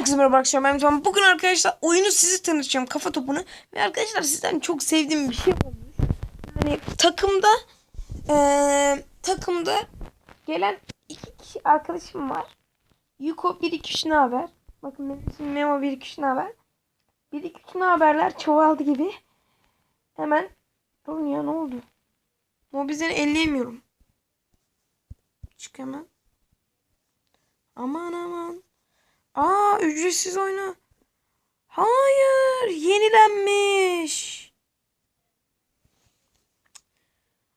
Herkese merhaba arkadaşlar ben Can. Bugün arkadaşlar oyunu sizi tanıtacağım kafa topunu. Ve arkadaşlar sizden çok sevdiğim bir şey olmuş. Yani takımda eee takımda gelen iki kişi arkadaşım var. Yuko 1 2 3 ne haber? Bakın benim ismim Memo 1 2 3 ne haber? 1 2 3 ne haberler çoğaldı gibi. Hemen Durun ya ne oldu? Mobizeni elleyemiyorum. Çık hemen. Aman aman. Aa ücretsiz oyna. Hayır yenilenmiş.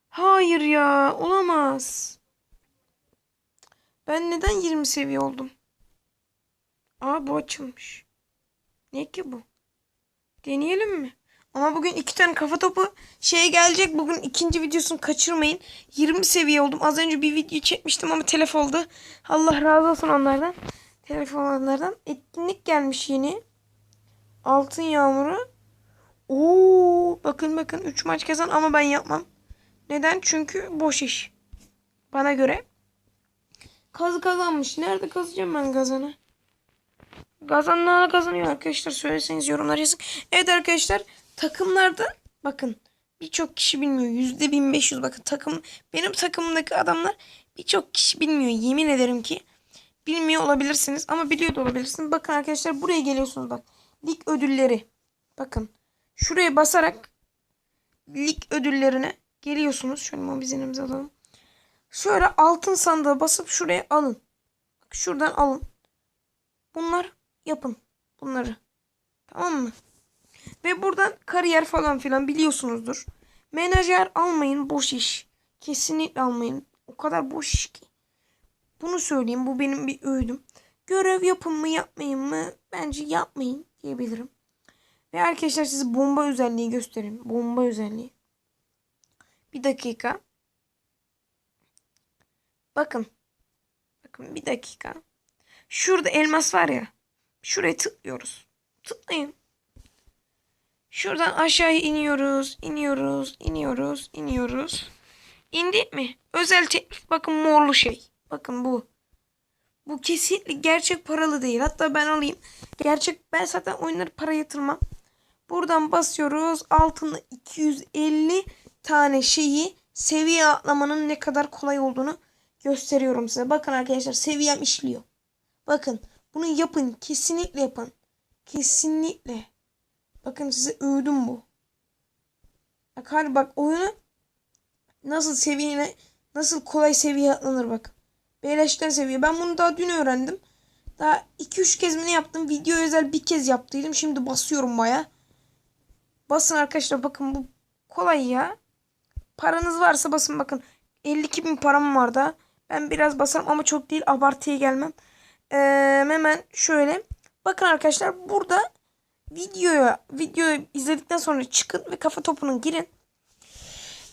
Hayır ya olamaz. Ben neden 20 seviye oldum? Aa bu açılmış. Ne ki bu? Deneyelim mi? Ama bugün iki tane kafa topu şey gelecek. Bugün ikinci videosunu kaçırmayın. 20 seviye oldum. Az önce bir video çekmiştim ama telef oldu. Allah razı olsun onlardan. Telef olanlardan. Etkinlik gelmiş yeni. Altın yağmuru. Oo, bakın bakın 3 maç kazan ama ben yapmam. Neden? Çünkü boş iş. Bana göre. Kazı kazanmış. Nerede kazacağım ben kazanı? Kazanlar kazanıyor arkadaşlar. Söyleseniz yorumlar yazın. Evet arkadaşlar takımlarda bakın birçok kişi bilmiyor. Yüzde 1500 bakın takım benim takımımdaki adamlar birçok kişi bilmiyor. Yemin ederim ki bilmiyor olabilirsiniz ama biliyor da olabilirsiniz. Bakın arkadaşlar buraya geliyorsunuz bak. Lig ödülleri. Bakın şuraya basarak lig ödüllerine geliyorsunuz. Şöyle mobizenimizi alalım. Şöyle altın sandığı basıp şuraya alın. Bak şuradan alın. Bunlar yapın. Bunları. Tamam mı? Ve buradan kariyer falan filan biliyorsunuzdur. Menajer almayın boş iş. Kesinlikle almayın. O kadar boş iş ki. Bunu söyleyeyim. Bu benim bir öğüdüm. Görev yapın mı yapmayın mı? Bence yapmayın diyebilirim. Ve arkadaşlar size bomba özelliği göstereyim. Bomba özelliği. Bir dakika. Bakın. Bakın bir dakika. Şurada elmas var ya. Şuraya tıklıyoruz. Tıklayın. Şuradan aşağıya iniyoruz. iniyoruz, iniyoruz, iniyoruz. İndik mi? Özel teklif. Bakın morlu şey. Bakın bu. Bu kesinlikle gerçek paralı değil. Hatta ben alayım. Gerçek ben zaten oyunları para yatırmam. Buradan basıyoruz. Altında 250 tane şeyi seviye atlamanın ne kadar kolay olduğunu gösteriyorum size. Bakın arkadaşlar seviyem işliyor. Bakın bunu yapın. Kesinlikle yapın. Kesinlikle. Bakın size övdüm bu. Bak bak oyunu nasıl seviyene nasıl kolay seviye atlanır bak. Beleşten seviye. Ben bunu daha dün öğrendim. Daha 2-3 kez mi ne yaptım? Video özel bir kez yaptıydım. Şimdi basıyorum baya. Basın arkadaşlar bakın bu kolay ya. Paranız varsa basın bakın. 52 bin param var da. Ben biraz basarım ama çok değil. Abartıya gelmem. Ee, hemen şöyle. Bakın arkadaşlar burada videoya videoyu izledikten sonra çıkın ve kafa topuna girin.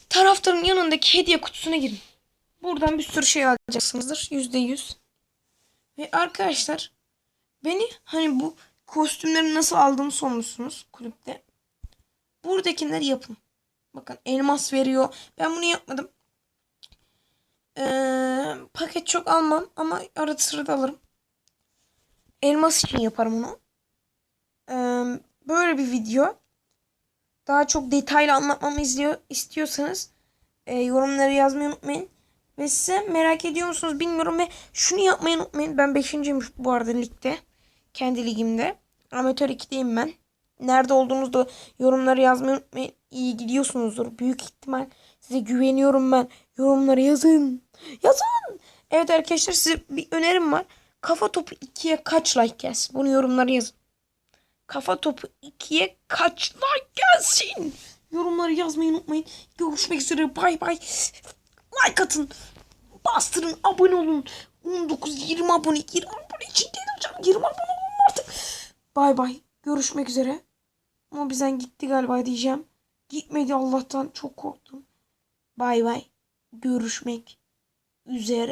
Taraftarın yanındaki hediye kutusuna girin. Buradan bir sürü şey alacaksınızdır. Yüzde yüz. Ve arkadaşlar beni hani bu kostümleri nasıl aldığımı sormuşsunuz kulüpte. Buradakileri yapın. Bakın elmas veriyor. Ben bunu yapmadım. Ee, paket çok almam ama arada sırada alırım. Elmas için yaparım onu. Ee, böyle bir video. Daha çok detaylı anlatmamı izliyor, istiyorsanız e, yorumları yazmayı unutmayın. Ve size merak ediyor musunuz bilmiyorum ve şunu yapmayı unutmayın. Ben 5.yim bu arada ligde. Kendi ligimde. Amatör 2'deyim ben. Nerede olduğunuzu da yorumları yazmayı unutmayın. İyi gidiyorsunuzdur. Büyük ihtimal size güveniyorum ben. Yorumları yazın. Yazın. Evet arkadaşlar size bir önerim var. Kafa topu 2'ye kaç like gelsin? Bunu yorumlara yazın. Kafa topu 2'ye kaç like gelsin? Yorumları yazmayı unutmayın. Görüşmek üzere. Bay bay. Like atın. Bastırın. Abone olun. 19-20 abone. 20 abone için hocam. 20 abone olun artık. Bay bay. Görüşmek üzere. Ama bizden gitti galiba diyeceğim. Gitmedi Allah'tan. Çok korktum. Bay bay. Görüşmek üzere.